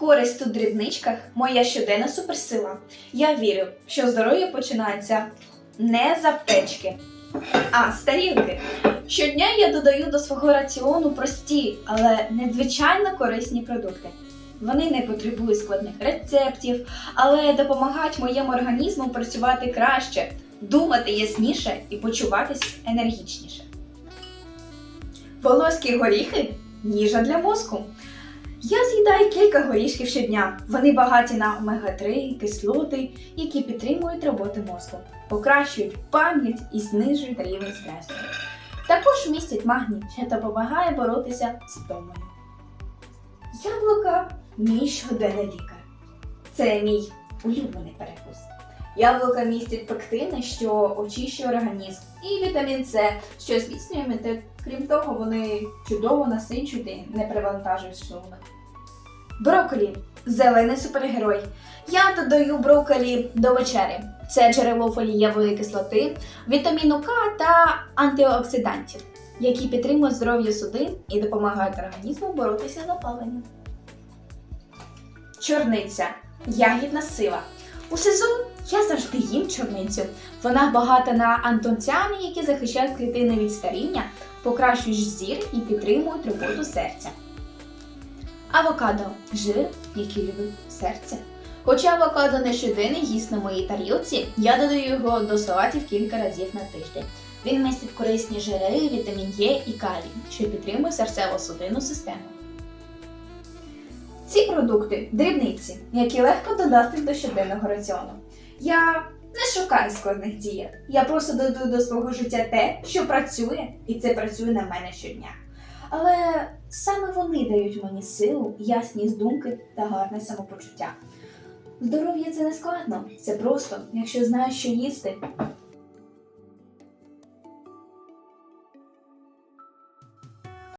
Користь у дрібничках моя щоденна суперсила. Я вірю, що здоров'я починається не з аптечки, а з тарілки. Щодня я додаю до свого раціону прості, але надзвичайно корисні продукти. Вони не потребують складних рецептів, але допомагають моєму організму працювати краще, думати ясніше і почуватись енергічніше. Волоські горіхи їжа для мозку. Я з'їдаю кілька горішків щодня. Вони багаті на омега-3 кислоти, які підтримують роботу мозку, покращують пам'ять і знижують рівень стресу. Також містять магній, що допомагає боротися з втомою. Яблука мій щоденний лікар. Це мій улюблений перекус. Яблука містять пектини, що очищує організм, і вітамін С, що зміцнює імунітет. Крім того, вони чудово насичують і не привантажують шлунок. Брокколі зелений супергерой. Я додаю брокколі до вечері. Це джерело фолієвої кислоти, вітаміну К та антиоксидантів, які підтримують здоров'я судин і допомагають організму боротися з запаленням. Чорниця ягідна сила. У сезон я завжди їм чорницю. Вона багата на антоціани, які захищають клітини від старіння, покращують зір і підтримують роботу серця. Авокадо жир, який любить серце. Хоча авокадо не щоденний їсть на моїй тарілці, я додаю його до салатів кілька разів на тиждень. Він містить корисні жири, вітамін Е і калій, що підтримує серцево-судинну систему. Ці продукти дрібниці, які легко додати до щоденного раціону. Я не шукаю складних дієт. Я просто додаю до свого життя те, що працює, і це працює на мене щодня. Але саме вони дають мені силу, ясність думки та гарне самопочуття. Здоров'я це не складно, це просто, якщо знаєш, що їсти,